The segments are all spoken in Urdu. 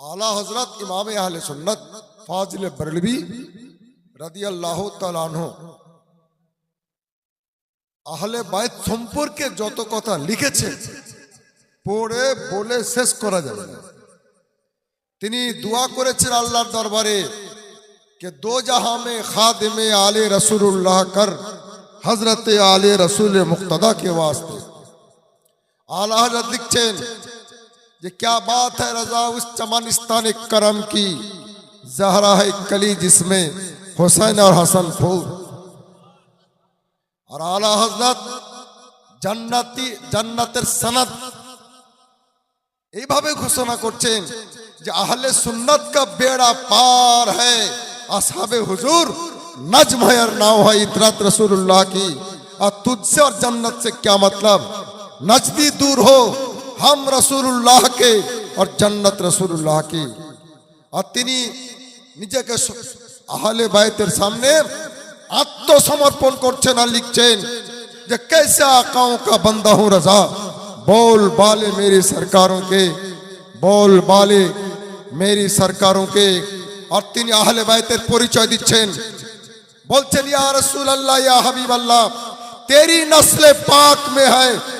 আলা হজরত ইমামে আহলে সুন্নত ফাজিল বরলবি রদি আল্লাহ তালানহ আহলে বায়ত সম্পর্কে যত কথা লিখেছে, পড়ে, বলে শেষ করা যাবে তিনি দোয়া করেছেন আল্লাহর দরবারে কে দো জাহামে খাদেমে আলে রসুল্লাহ কর হজরতে আলে রসুল মুক্তদা কে ওয়াস্তে। আল্লাহ লিখছেন یہ کیا بات ہے رضا اس چمانستان کرم کی؟ زہرہ ہے کلی جس میں حسین اور حسن پھول۔ اور اعلی حضرت جنتی جنতের সনদ এইভাবে ঘোষণা করছেন যে اہل سنت کا بیڑا پار ہے۔ اصحاب حضور نجم ہے اور ناؤ ہے اطرات رسول اللہ کی۔ اور تجھ سے اور جنت سے کیا مطلب؟ نجدی دور ہو۔ ہم رسول اللہ کے اور جنت رسول اللہ کی۔ اور تینی نجے کے اہل بائتر سامنے آتو سمرپن کرچے نہ لکھچین جو کیسے آقاوں کا بندہ ہوں رضا؟ بول بالے میری سرکاروں کے۔ بول بالے میری سرکاروں کے۔ اور تینی اہل بائتر پوری چوئی دیچھین بول چل یا رسول اللہ، یا حبیب اللہ، تیری نسل پاک میں ہے۔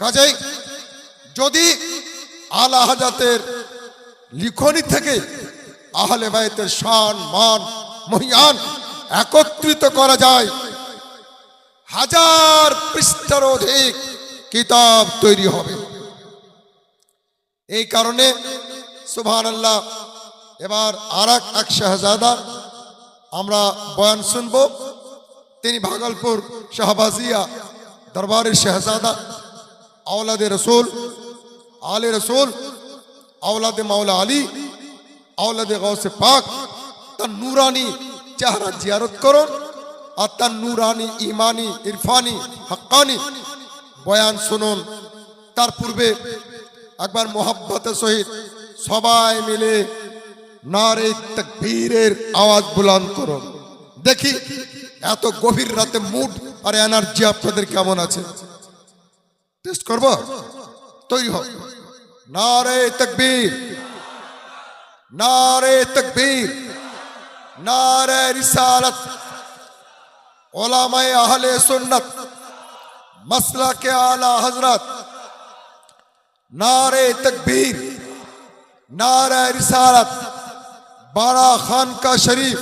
কাজেই যদি আলা হাজাতের লিখনি থেকে আহলে বায়তের শান মান মহিয়ান একত্রিত করা যায় হাজার পৃষ্ঠার অধিক কিতাব তৈরি হবে এই কারণে সুবহানাল্লাহ এবার আর এক শাহজাদা, আমরা বয়ান শুনব। তিনি ভাগলপুর শাহবাজিয়া দরবারের শাহজাদা, আওলাদে রসুল, আলে রসুল, আওলাদে মাওলা আলী, আওলাদে গৌসে পাক, তার নুরানি চেহারা জিয়ারত করুন আর তার নুরানি ইমানি ইরফানি, হাক্কানি বয়ান শুনুন। তার পূর্বে একবার মোহাব্বতের সহিত সবাই মিলে নারে তকবীরের আওয়াজ বুলন্দ করুন। দেখি, এত গভীর রাতে মুড আর এনার্জি আপনাদের কেমন আছে? টেস্ট করব? তৈরি হোক। নারে তকবীর। নারে তকবীর। নারে রিসালাত। ওলামায়ে আহলে মসলা কে আলা হযরত। নারে তকবীর। নারে রিসালাত। بارہ خان کا شریف،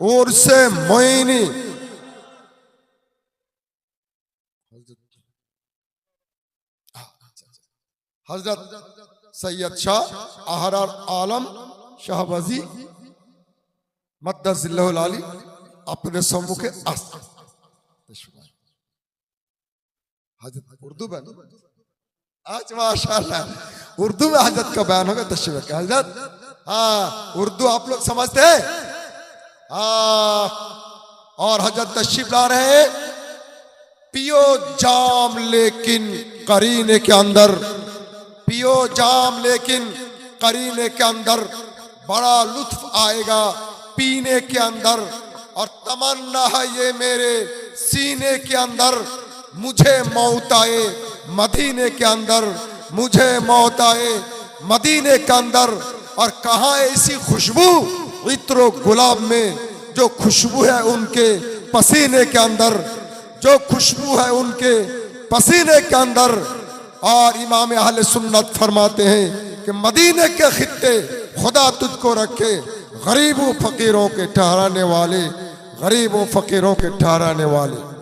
اور سے معینی۔ حضرت سید شاہ احرار عالم شاہ وزی مدد اللہ العالی اپنے سموکھے آست حضرت اردو بین آج ماشاءاللہ، اردو میں حضرت کا بیان ہوگا تشریف حضرت ہاں اردو آپ لوگ سمجھتے ہیں؟ ہاں اور حضرت تشریف لا رہے ہیں؟ پیو جام لیکن قرینے کے اندر، پیو جام لیکن قرینے کے اندر بڑا لطف آئے گا پینے کے اندر۔ اور تمنا ہے یہ میرے سینے کے اندر، مجھے موت آئے مدینے کے اندر۔ مجھے موت آئے مدینے کے اندر۔ اور کہاں ایسی خوشبو عطر و گلاب میں جو خوشبو ہے ان کے پسینے کے اندر، جو خوشبو ہے ان کے پسینے کے اندر۔ اور امام اہل سنت فرماتے ہیں کہ مدینے کے خطے خدا تجھ کو رکھے، غریب و فقیروں کے ٹھہرانے والے، غریب و فقیروں کے ٹھہرانے والے۔